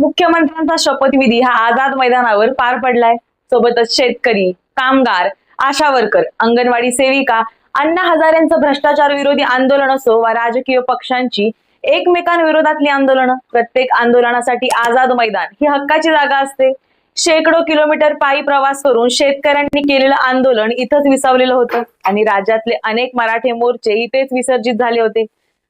मुख्यमंत्र्यांचा शपथविधी हा आझाद मैदानावर पार पडलाय. सोबतच शेतकरी कामगार आशा वर्कर अंगणवाडी सेविका अण्णा हजारेंचं भ्रष्टाचार विरोधी आंदोलन असो वा राजकीय पक्षांची एकमेकांविरोधातली आंदोलनं प्रत्येक आंदोलनासाठी आझाद मैदान ही हक्काची जागा असते. शेकडो किलोमीटर पायी प्रवास करून शेतकऱ्यांनी केलेलं आंदोलन इथंच विसावलेलं होतं आणि राज्यातले अनेक मराठे मोर्चे इथेच विसर्जित झाले होते.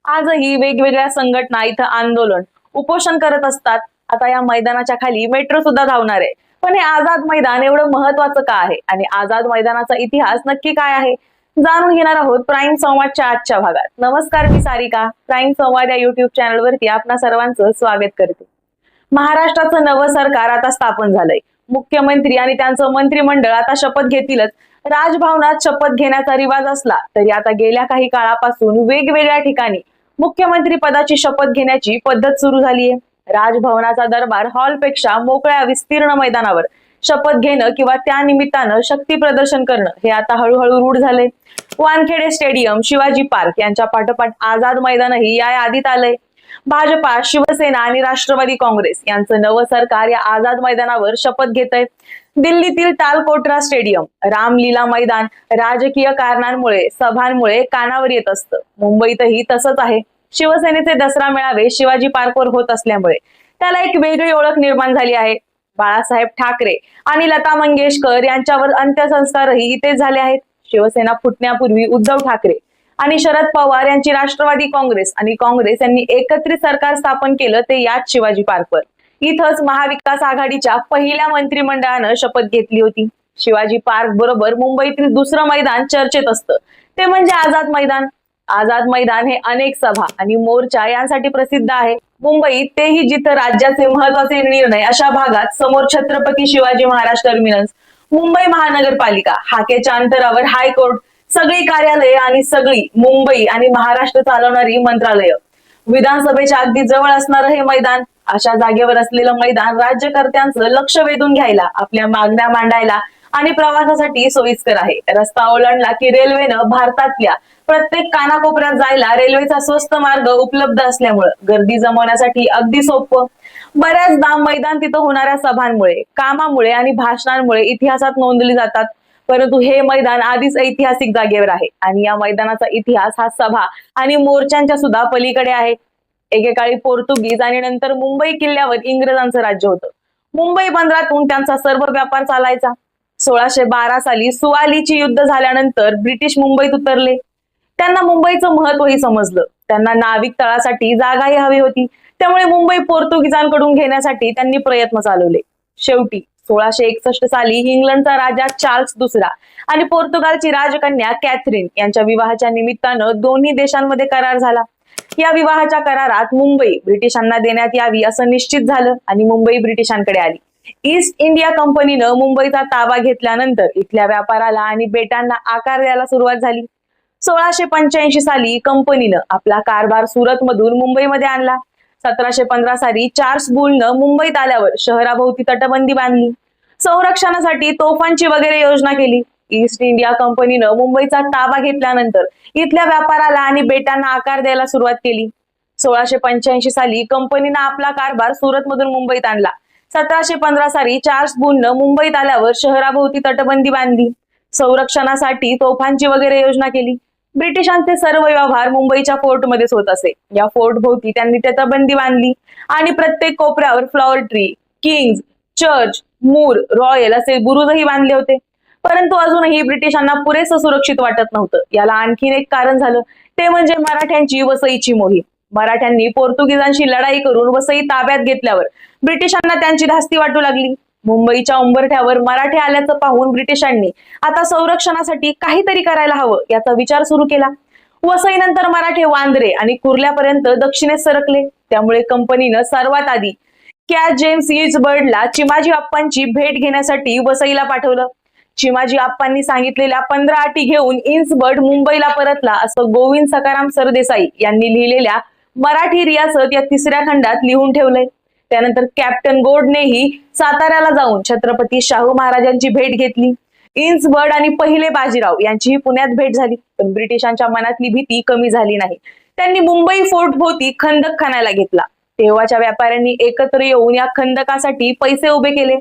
आजही वेगवेगळ्या संघटना इथं आंदोलन उपोषण करत असतात. आता या मैदानाच्या खाली मेट्रो सुद्धा धावणार आहे. पण हे आझाद मैदान एवढं महत्वाचं का आहे? आणि आझाद मैदानाचा इतिहास नक्की काय आहे? जाणून घेणार आहोत प्राईम संवादच्या आजच्या भागात. नमस्कार मी सारिका. प्राईम संवाद या युट्यूब चॅनलवरती आपणा सर्वांचं स्वागत करते. महाराष्ट्राचं नवं सरकार आता स्थापन झालंय. मुख्यमंत्री आणि त्यांचं मंत्रिमंडळ आता शपथ घेतीलच. राजभवनात शपथ घेण्याचा रिवाज असला तरी आता गेल्या काही काळापासून वेगवेगळ्या ठिकाणी मुख्यमंत्री पदाची शपथ घेण्याची पद्धत सुरू झालीय. राजभवनाचा दरबार हॉलपेक्षा मोकळ्या विस्तीर्ण मैदानावर. शपथ घेणं किंवा त्या निमित्तानं शक्ती प्रदर्शन करणं हे आता हळूहळू रूढ झाले वानखेडे स्टेडियम शिवाजी पार्क यांच्या पाठोपाठ आझाद मैदानही या यादीत आलंय. भाजपा शिवसेना आणि राष्ट्रवादी काँग्रेस यांचं नवं सरकार या आझाद मैदानावर शपथ घेत आहे दिल्लीतील तालकोटरा स्टेडियम रामलीला मैदान राजकीय कारणांमुळे सभांमुळे कानावर येत असतं. मुंबईतही तसंच आहे. शिवसेनेचे दसरा मेळावे शिवाजी पार्कवर होत असल्यामुळे त्याला एक वेगळी ओळख निर्माण झाली आहे. बाळासाहेब ठाकरे आणि लता मंगेशकर यांच्यावर अंत्यसंस्कारही इथेच झाले आहेत. शिवसेना फुटण्यापूर्वी उद्धव ठाकरे आणि शरद पवार यांची राष्ट्रवादी काँग्रेस आणि काँग्रेस यांनी एकत्रित सरकार स्थापन केलं ते याच शिवाजी पार्कवर. इथंच महाविकास आघाडीच्या पहिल्या मंत्रिमंडळानं शपथ घेतली होती. शिवाजी पार्क बरोबर मुंबईतील दुसरं मैदान चर्चेत असतं. ते म्हणजे आझाद मैदान. आझाद मैदान हे अनेक सभा आणि मोर्चा यांसाठी प्रसिद्ध आहे. मुंबईत तेही जिथं राज्याचे महत्त्वाचे निर्णय अशा भागात समोर छत्रपती शिवाजी महाराज टर्मिनस मुंबई महानगरपालिका हाकेच्या अंतरावर हायकोर्ट सगळी कार्यालये आणि सगळी मुंबई आणि महाराष्ट्र चालवणारी मंत्रालय. विधानसभेच्या अगदी जवळ असणारं हे मैदान अशा जागेवर असलेलं मैदान राज्यकर्त्यांचं लक्ष वेधून घ्यायला आपल्या मागण्या मांडायला आणि प्रवासासाठी सोयीस्कर आहे. रस्ता ओलांडला की रेल्वेनं भारतातल्या प्रत्येक कानाकोपऱ्यात जायला रेल्वेचा स्वस्त मार्ग उपलब्ध असल्यामुळं गर्दी जमवण्यासाठी अगदी सोपं. बऱ्याचदा मैदान तिथं होणाऱ्या सभांमुळे कामामुळे आणि भाषणांमुळे इतिहासात नोंदली जातात. परंतु हे मैदान आधीच ऐतिहासिक जागेवर आहे आणि या मैदानाचा इतिहास हा सभा आणि मोर्चांच्या सुद्धा पलीकडे आहे. एकेकाळी पोर्तुगीज आणि नंतर मुंबई किल्ल्यावर इंग्रजांचं राज्य होतं. मुंबई बंदरातून त्यांचा सर्व व्यापार चालायचा. सोळाशे बारा साली सुवालीची युद्ध झाल्यानंतर ब्रिटिश मुंबईत उतरले. त्यांना मुंबईचं महत्वही समजलं. त्यांना नाविक तळासाठी जागाही हवी होती. त्यामुळे मुंबई पोर्तुगीजांकडून घेण्यासाठी त्यांनी प्रयत्न चालवले. शेवटी सोळाशे एकसष्ट साली इंग्लंडचा राजा चार्ल्स दुसरा आणि पोर्तुगालची राजकन्या कॅथरीन यांच्या विवाहाच्या निमित्तानं दोन्ही देशांमध्ये करार झाला. या विवाहाच्या करारात मुंबई ब्रिटिशांना देण्यात यावी असं निश्चित झालं आणि मुंबई ब्रिटिशांकडे आली. ईस्ट इंडिया कंपनीनं मुंबईचा ताबा घेतल्यानंतर इथल्या व्यापाराला आणि बेटांना आकार द्यायला सुरुवात झाली. सोळाशे पंच्याऐंशी साली कंपनीनं आपला कारभार सुरत मधून मुंबईमध्ये आणला. सतराशे पंधरा साली चार्ल्स बुलनं मुंबईत आल्यावर शहराभोवती तटबंदी बांधली. संरक्षणासाठी तोफांची वगैरे योजना केली. ईस्ट इंडिया कंपनीनं मुंबईचा ताबा घेतल्यानंतर इथल्या व्यापाराला आणि बेटांना आकार द्यायला सुरुवात केली. सोळाशे पंच्याऐंशी साली कंपनीनं आपला कारभार सुरत मधून मुंबईत आणला. सतराशे पंधरा साली चार्ल्स बुलनं मुंबईत आल्यावर शहराभोवती तटबंदी बांधली. संरक्षणासाठी तोफांची वगैरे योजना केली. ब्रिटिशांचे सर्व व्यवहार मुंबईच्या फोर्टमध्येच होत असे. या फोर्ट भोवती त्यांनी तटबंदी बांधली आणि प्रत्येक कोपऱ्यावर flower tree kings church moor royal असे बुरुजही बांधले होते. परंतु अजूनही ब्रिटिशांना पुरेसं सुरक्षित वाटत नव्हतं. याला आणखीन एक कारण झालं. ते म्हणजे मराठ्यांची वसईची मोहीम. मराठ्यांनी पोर्तुगीजांशी लढाई करून वसई ताब्यात घेतल्यावर ब्रिटिशांना त्यांची धास्ती वाटू लागली. मुंबईच्या उंबरठ्यावर मराठे आल्याचं पाहून ब्रिटिशांनी आता संरक्षणासाठी काहीतरी करायला हवं याचा विचार सुरू केला. वसईनंतर मराठे वांद्रे आणि कुर्ल्यापर्यंत दक्षिणेत सरकले. त्यामुळे कंपनीनं सर्वात आधी कॅच जेम्स बर्डला चिमाजी आप्पांची भेट घेण्यासाठी वसईला पाठवलं. चिमाजी आप्पांनी सांगितलेल्या पंधरा अटी घेऊन इन्सबर्ड मुंबईला परतला असं गोविंद सकाराम सरदेसाई यांनी लिहिलेल्या मराठी रियासत या तिसऱ्या खंडात लिहून ठेवलंय. त्यानंतर कॅप्टन गोडनेही साताऱ्याला जाऊन छत्रपती शाहू महाराजांची भेट घेतली. इन्सबर्ड आणि पहिले बाजीराव यांचीही पुण्यात भेट झाली. पण ब्रिटिशांच्या मनातली भीती कमी झाली नाही. त्यांनी मुंबई फोर्ट भोवती खंदक खानायला घेतला. तेव्हाच्या व्यापाऱ्यांनी एकत्र येऊन या खंदकासाठी पैसे उभे केले.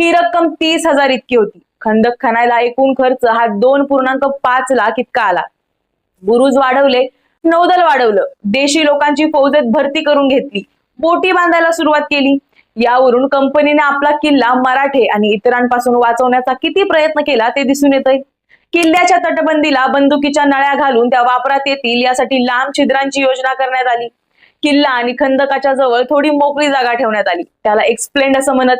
ही रक्कम तीस हजार इतकी होती. खंदक खणायला एकूण खर्च हा दोन पूर्णांक पाच लाख इतका आला. बुरुज वाढवले नौदल वाढवलं. देशी लोकांची फौजेत भरती करून घेतली. बोटी बांधायला सुरुवात केली. यावरून कंपनीने आपला किल्ला मराठे आणि इतरांपासून वाचवण्याचा किती प्रयत्न केला ते दिसून येतंय. किल्ल्याच्या तटबंदीला बंदुकीच्या नळ्या घालून त्या वापरात येतील यासाठी लांब छिद्रांची योजना करण्यात आली. किल्ला आणि खंदकाच्या जवळ थोडी मोकळी जागा ठेवण्यात आली. त्याला एक्सप्लेंड असं म्हणत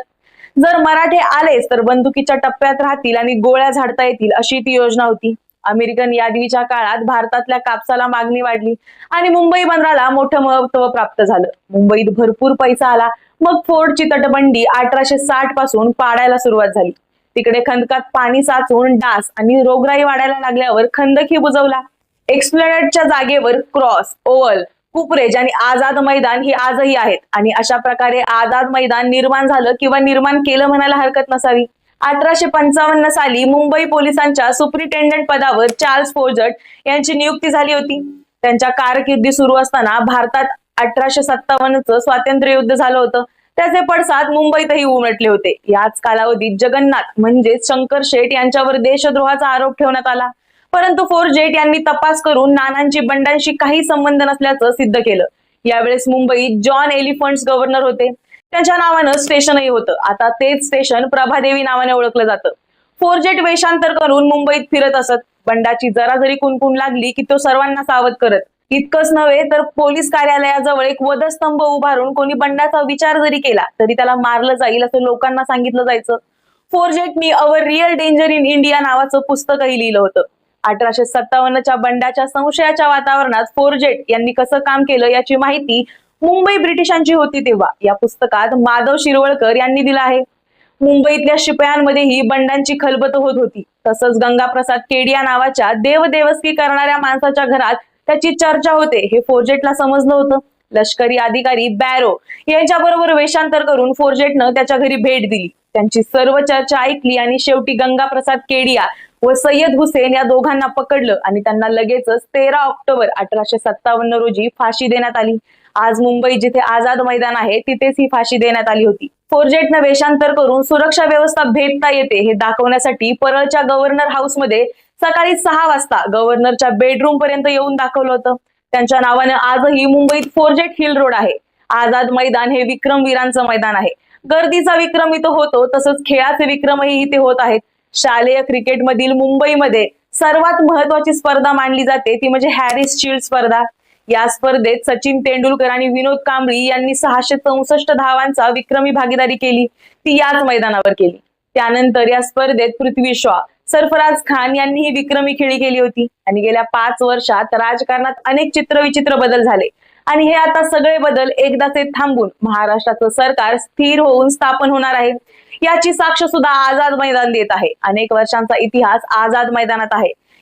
जर मराठे आलेच तर बंदुकीच्या टप्प्यात राहतील आणि गोळ्या झाडता येतील अशी ती योजना होती. अमेरिकन यादवीच्या काळात भारतातल्या कापसाला मागणी वाढली आणि मुंबई बंदराला मोठं महत्त्व प्राप्त झालं. मुंबईत भरपूर पैसा आला. मग फोर्टची तटबंदी अठराशे साठपासून पाडायला सुरुवात झाली. तिकडे खंदकात पाणी साचून डास आणि रोगराई वाढायला लागल्यावर खंदकही बुजवला. एक्सप्लेनेटच्या जागेवर क्रॉस ओव्हल कुपरेज आणि आझाद मैदान ही आजही आहेत. आणि अशा प्रकारे आझाद मैदान निर्माण झालं किंवा निर्माण केलं म्हणायला हरकत नसावी. अठराशे पंचावन्न साली मुंबई पोलिसांच्या सुप्रिटेंडंट पदावर चार्ल्स फोर्जट यांची नियुक्ती झाली होती. त्यांच्या कारकिर्दी सुरू असताना भारतात अठराशे सत्तावन्नचं स्वातंत्र्य युद्ध झालं होतं. त्याचे पडसाद मुंबईतही उमटले होते. याच कालावधीत जगन्नाथ म्हणजेच शंकर शेठ यांच्यावर देशद्रोहाचा आरोप ठेवण्यात आला. परंतु फोर्जेट यांनी तपास करून नानांची बंडांशी काही संबंध नसल्याचं सिद्ध केलं. यावेळेस मुंबईत जॉन एलिफंट्स गव्हर्नर होते. त्यांच्या नावानं स्टेशनही होतं. आता तेच स्टेशन प्रभादेवी नावाने ओळखलं जातं. फोरजेट वेषांतर करून मुंबईत फिरत असत. बंडाची जरा जरी कुणकुण लागली की तो सर्वांना सावध करत. इतकंच नव्हे तर पोलीस कार्यालयाजवळ एक वधस्तंभ उभारून कोणी बंडाचा विचार जरी केला तरी त्याला मारलं जाईल असं लोकांना सांगितलं जायचं. फोरजेटनी our real danger in India नावाचं पुस्तकही लिहिलं होतं. अठराशे सत्तावन्नच्या बंडाच्या संशयाच्या वातावरणात फोरजेट यांनी कसं काम केलं याची माहिती मुंबई ब्रिटिशांची होती तेव्हा. या पुस्तकात माधव शिरवळकर यांनी दिला आहे. मुंबईतल्या शिपयांमध्येही बंडांची खलबत होत होती. तसंच गंगाप्रसाद केडिया नावाच्या देवदेवस्की करणाऱ्या माणसाच्या घरात त्याची चर्चा होते. हे फोरजेटला समजलं होतं. लष्करी अधिकारी बॅरो यांच्या बरोबर वेषांतर करून फोरजेटनं त्याच्या घरी भेट दिली. त्यांची सर्व चर्चा ऐकली आणि शेवटी गंगाप्रसाद केडिया व सय्यद हुसेन या दोघांना पकडलं आणि त्यांना लगेचच तेरा ऑक्टोबर अठराशे सत्तावन्न रोजी फाशी देण्यात आली. आज मुंबई जिथे आझाद मैदान आहे तिथेच ही फाशी देण्यात आली होती. फोरजेटनं वेषांतर करून सुरक्षा व्यवस्था भेटता येते हे दाखवण्यासाठी परळच्या गव्हर्नर हाऊसमध्ये सकाळी सहा वाजता गव्हर्नरच्या बेडरूम पर्यंत येऊन दाखवलं होतं. त्यांच्या नावानं आजही मुंबईत फोरजेट हिल रोड आहे. आझाद मैदान हे विक्रमवीरांचं मैदान आहे. गर्दीचा विक्रम इथं होतो तसंच खेळाचे विक्रमही इथे होत आहेत. शालेय क्रिकेटमधील मुंबईमध्ये सर्वात महत्वाची स्पर्धा मानली जाते ती म्हणजे हॅरिस शिल्ड स्पर्धा. या स्पर्धेत सचिन तेंडुलकर आणि विनोद कांबळी यांनी सहाशे चौसष्ट धावांचा विक्रमी भागीदारी केली. ती याच मैदानावर केली. त्यानंतर या स्पर्धेत पृथ्वी शॉ सरफराज खान यांनी ही विक्रमी खेळी केली होती. आणि गेल्या पाच वर्षात राजकारणात अनेक चित्रविचित्र बदल झाले. आणि हे आता सगळे बदल एकदाचे थांबून महाराष्ट्राचं सरकार स्थिर होऊन स्थापन होणार आहे. याची साक्ष सुद्धा आझाद मैदान देत आहे. अनेक वर्षांचा इतिहास आझाद मैदानात आहे.